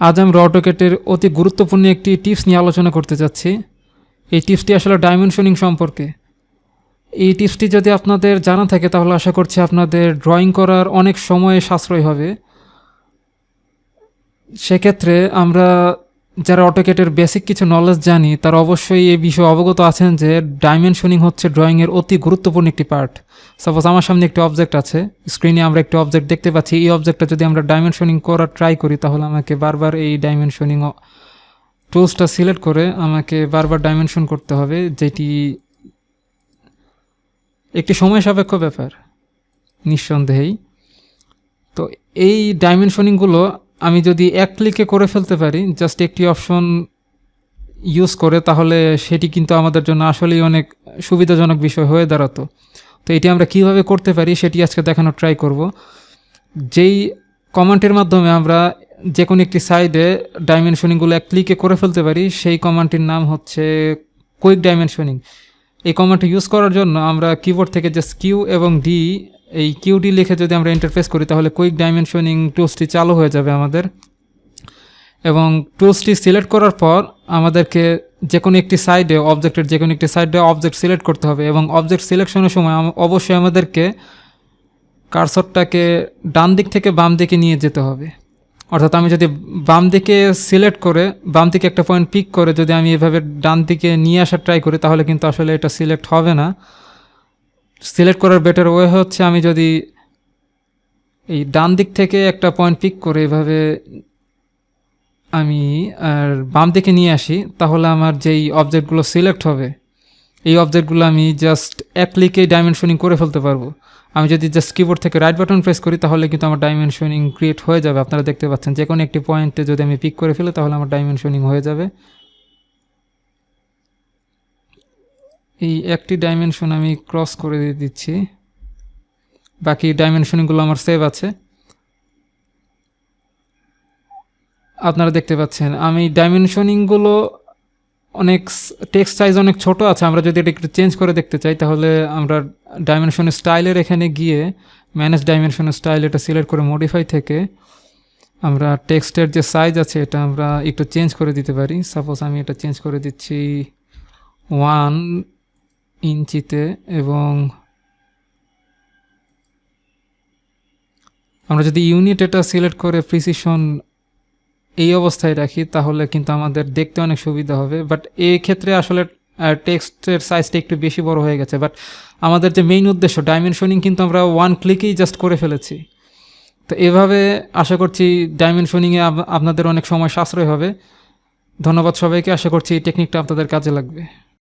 আজ আমরা অটোকেটের অতি গুরুত্বপূর্ণ একটি টিপস নিয়ে আলোচনা করতে যাচ্ছি। এই টিপসটি আসলে ডাইমেনশনিং সম্পর্কে। এই টিপসটি যদি আপনাদের জানা থাকে, তাহলে আশা করছি আপনাদের ড্রয়িং করার অনেক সময়ে সাশ্রয় হবে। সেক্ষেত্রে আমরা যারা অটোকেটের বেসিক কিছু নলেজ জানি, তারা অবশ্যই এই বিষয়ে অবগত আছেন যে ডাইমেনশনিং হচ্ছে ড্রয়িংয়ের অতি গুরুত্বপূর্ণ একটি পার্ট সাপোজ আমার সামনে একটি অবজেক্ট আছে স্ক্রিনে আমরা একটি অবজেক্ট দেখতে পাচ্ছি। এই অবজেক্টটা যদি আমরা ডাইমেনশনিং করার ট্রাই করি, তাহলে আমাকে বারবার এই ডাইমেনশনিং টুলসটা সিলেক্ট করে আমাকে বারবার ডাইমেনশন করতে হবে, যেটি একটি সময় সাপেক্ষ ব্যাপার, নিঃসন্দেহেই। তো এই ডাইমেনশনিংগুলো আমি যদি এক ক্লিকে করে ফেলতে পারি জাস্ট একটি অপশন ইউজ করে, তাহলে সেটি কিন্তু আমাদের জন্য আসলেই অনেক সুবিধাজনক বিষয় হয়ে দাঁড়াতো। তো এটি আমরা কীভাবে করতে পারি, সেটি আজকে দেখানোর ট্রাই করব। যেই কমান্ডের মাধ্যমে আমরা যে কোনো একটি সাইডে ডাইমেনশনিংগুলো এক ক্লিকে করে ফেলতে পারি, সেই কমান্ডটির নাম হচ্ছে কুইক ডাইমেনশনিং এই কমান্ডটি ইউজ করার জন্য আমরা কিবোর্ড থেকে জাস্ট কিউ এবং ডি এই কিউডি লিখে যদি আমরা ইন্টারফেস করি, তাহলে কুইক ডাইমেনশনিং টুলসটি চালু হয়ে যাবে আমাদের। এবং টুলসটি সিলেক্ট করার পর আমাদেরকে যে কোনো একটি সাইডে অবজেক্টের যে কোনো একটি সাইডে অবজেক্ট সিলেক্ট করতে হবে এবং অবজেক্ট সিলেকশনের সময় অবশ্যই আমাদেরকে কারসরটাকে ডান দিক থেকে বাম দিকে নিয়ে যেতে হবে। অর্থাৎ আমি যদি বাম দিকে সিলেক্ট করে, বাম দিকে একটা পয়েন্ট পিক করে, যদি আমি এভাবে ডান দিকে নিয়ে আসার ট্রাই করি, তাহলে কিন্তু আসলে এটা সিলেক্ট হবে না। সিলেক্ট করার বেটার ওয়ে হচ্ছে আমি যদি এই ডান দিক থেকে একটা পয়েন্ট পিক করে এভাবে আমি আর বাম দিকে নিয়ে আসি, তাহলে আমার যেই অবজেক্টগুলো সিলেক্ট হবে, এই অবজেক্টগুলো আমি জাস্ট এক ক্লিকে ডাইমেনশনিং করে ফেলতে পারব। আমি যদি জাস্ট কিবোর্ড থেকে রাইট বাটন প্রেস করি, তাহলে কিন্তু আমার ডাইমেনশনিং ক্রিয়েট হয়ে যাবে। আপনারা দেখতে পাচ্ছেন যে কোনো একটি পয়েন্টে যদি আমি পিক করে ফেলি, তাহলে আমার ডাইমেনশনিং হয়ে যাবে। এই একটি ডাইমেনশন আমি ক্রস করে দিয়ে দিচ্ছি। বাকি ডাইমেনশনগুলো আমার সেভ আছে। আপনারা দেখতে পাচ্ছেন, আমি ডাইমেনশনিংগুলো অনেক টেক্সট সাইজ অনেক ছোট আছে। আমরা যদি এটা একটু চেঞ্জ করে দেখতে চাই, তাহলে আমরা ডাইমেনশন স্টাইলের এখানে গিয়ে ম্যানেজ ডাইমেনশন স্টাইল এটা সিলেক্ট করে মডিফাই থেকে আমরা টেক্সটের যে সাইজ আছে, এটা আমরা একটু চেঞ্জ করে দিতে পারি। সাপোজ আমি এটা চেঞ্জ করে দিচ্ছি ওয়ান ইঞ্চিতে এবং আমরা যদি ইউনিট এটা সিলেক্ট করে প্রিসিশন এই অবস্থায় রাখি, তাহলে কিন্তু আমাদের দেখতে অনেক সুবিধা হবে। বাট এই ক্ষেত্রে আসলে টেক্সটের সাইজটা একটু বেশি বড় হয়ে গেছে। বাট আমাদের যে মেইন উদ্দেশ্য ডাইমেনশনিং কিন্তু আমরা ওয়ান ক্লিকেই জাস্ট করে ফেলেছি। তো এভাবে আশা করছি ডাইমেনশনিংয়ে আপনাদের অনেক সময় সাশ্রয় হবে। ধন্যবাদ সবাইকে। আশা করছি এই টেকনিকটা আপনাদের কাজে লাগবে।